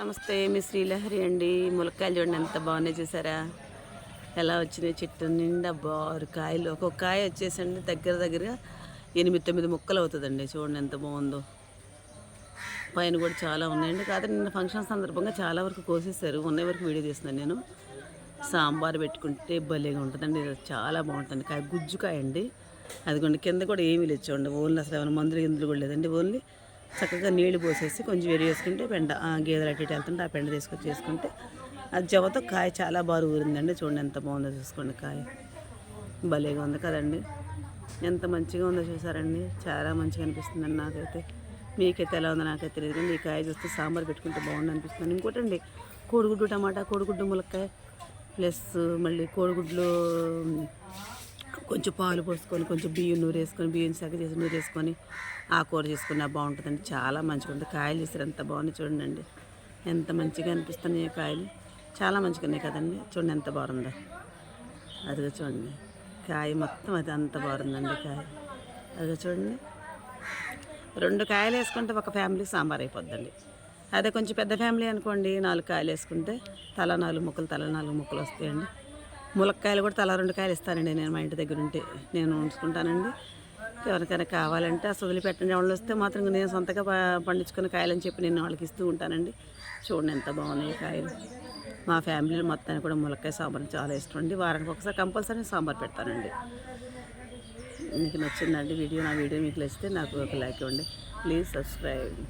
నమస్తే మీ శ్రీలహరి అండి. ములక్కాయలు చూడండి ఎంత బాగున్నాయి చూసారా? ఎలా వచ్చినాయి? చెట్టు నిండా బారు కాయలు. ఒక్కొక్క కాయ వచ్చేసండి దగ్గర దగ్గరగా ఎనిమిది తొమ్మిది ముక్కలు అవుతుందండి. చూడండి ఎంత బాగుందో. పైన కూడా చాలా ఉన్నాయండి కాదు నిన్న ఫంక్షన్ సందర్భంగా చాలా వరకు కోసేసారు ఉన్న వరకు వీడియో తీస్తున్నాను నేను. సాంబార్ పెట్టుకుంటే భలేగా ఉంటుందండి. చాలా బాగుంటుంది. కాయ గుజ్జుకాయ అండి. అదిగోండి కింద కూడా ఏమీ లేదు చూడండి. ఓన్లీ అసలు ఏమైనా మందులు గిందులు కూడా లేదండి. ఓన్లీ చక్కగా నీళ్ళు పోసేసి కొంచెం వేరు చేసుకుంటే పెండ ఆ, గేదెలు అటు ఇటు వెళ్తుంటే ఆ పెండ తీసుకొచ్చి చేసుకుంటే అది జవతో కాయ చాలా బాగా ఊరిందండి. చూడండి ఎంత బాగుందో చూసుకోండి కాయ. భలేగా ఉంది కదండి. ఎంత మంచిగా ఉందో చూసారండి. చాలా మంచిగా అనిపిస్తుందండి నాకైతే. మీకైతే ఎలా ఉందో నాకైతే తెలియదు కానీ ఈ కాయ చూస్తే సాంబార్ పెట్టుకుంటే బాగుంది అనిపిస్తుంది ఇంకోటండి కోడిగుడ్డు టమాటా కోడిగుడ్డు ములక్కాయ ప్లస్ మళ్ళీ కోడిగుడ్లు కొంచెం పాలు పోసుకొని కొంచెం బియ్యం నూరు వేసుకొని బియ్యం సగ చేసి నూరు వేసుకొని ఆ కూర చేసుకున్నా బాగుంటుందండి. చాలా మంచిగా ఉంటుంది కాయలు వేసారు ఎంత బాగుంది చూడండి ఎంత మంచిగా అనిపిస్తున్నాయి కాయలు. చాలా మంచిగా ఉన్నాయి కదండి. చూడండి ఎంత బాగుందో. అదిగా చూడండి. కాయ మొత్తం అది అంత బాగుందండి కాయ. అదిగా చూడండి. రెండు కాయలు వేసుకుంటే ఒక ఫ్యామిలీ సాంబార్ అయిపోద్దండి. అదే కొంచెం పెద్ద ఫ్యామిలీ అనుకోండి నాలుగు కాయలు వేసుకుంటే తల నాలుగు ముక్కలు తల నాలుగు ముక్కలు వస్తాయండి. ములక్కాయలు కూడా తల రెండు కాయలు ఇస్తానండి నేను మా ఇంటి దగ్గర ఉంటే. నేను ఉంచుకుంటానండి. ఎవరికైనా కావాలంటే అసలు వదిలిపెట్టండి వాళ్ళు వస్తే మాత్రం నేను సొంతగా ప- పండించుకున్న కాయలని చెప్పి నేను వాళ్ళకి ఇస్తూ ఉంటానండి. చూడండి ఎంత బాగున్నాయి కాయలు. మా ఫ్యామిలీలో మొత్తానికి కూడా ములక్కాయ సాంబార్ చాలా ఇష్టం అండి. వారానికి ఒకసారి కంపల్సరీ సాంబార్ పెడతానండి. మీకు నచ్చిందండి వీడియో నా వీడియో మీకు నచ్చితే నాకు ఒక లైక్ ఇవ్వండి. Please subscribe.